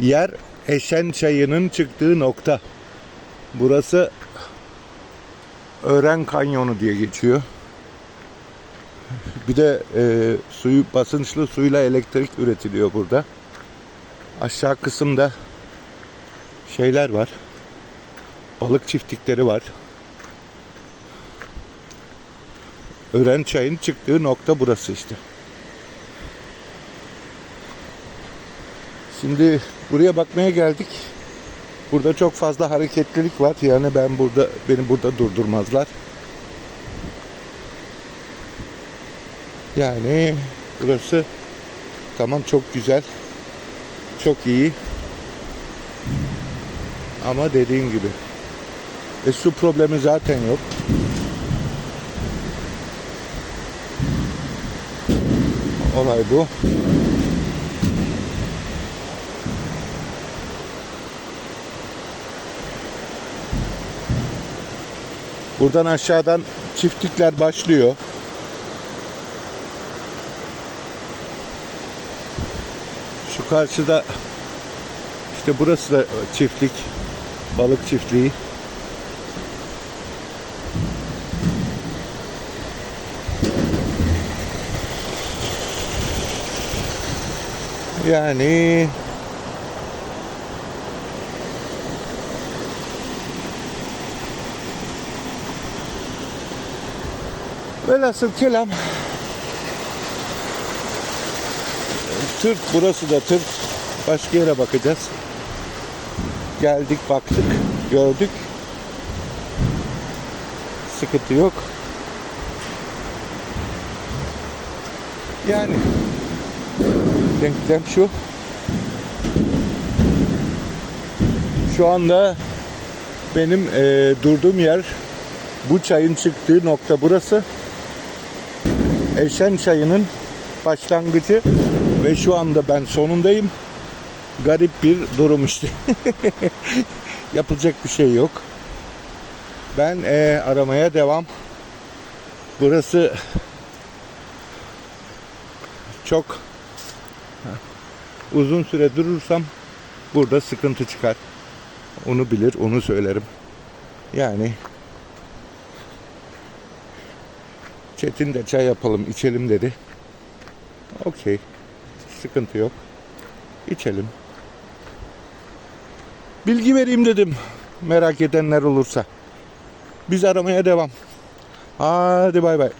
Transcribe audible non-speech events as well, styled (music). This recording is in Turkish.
yer Eşen çayının çıktığı nokta. Burası Ören Kanyonu diye geçiyor. Bir de e, suyu basınçlı suyla elektrik üretiliyor burada. Aşağı kısımda şeyler var. Balık çiftlikleri var. Ören çayın çıktığı nokta burası işte. Şimdi buraya bakmaya geldik. Burada çok fazla hareketlilik var. Yani ben burada beni burada durdurmazlar. Yani burası tamam çok güzel. Çok iyi. Ama dediğim gibi e, su problemi zaten yok. Olay bu. Buradan aşağıdan çiftlikler başlıyor. Şu karşıda işte burası da çiftlik. Balık çiftliği. Yani velhasıl kelam Türk burası da Türk. Başka yere bakacağız. Geldik baktık gördük. Sıkıntı yok. Yani denklem şu. Şu anda benim eee, durduğum yer bu çayın çıktığı nokta burası. Eşen çayının başlangıcı ve şu anda ben sonundayım. Garip bir durum işte. (laughs) Yapılacak bir şey yok. Ben eee, aramaya devam. Burası çok uzun süre durursam burada sıkıntı çıkar. Onu bilir, onu söylerim. Yani Çetin de çay yapalım, içelim dedi. Okey. Sıkıntı yok. İçelim. Bilgi vereyim dedim. Merak edenler olursa. Biz aramaya devam. Hadi bay bay.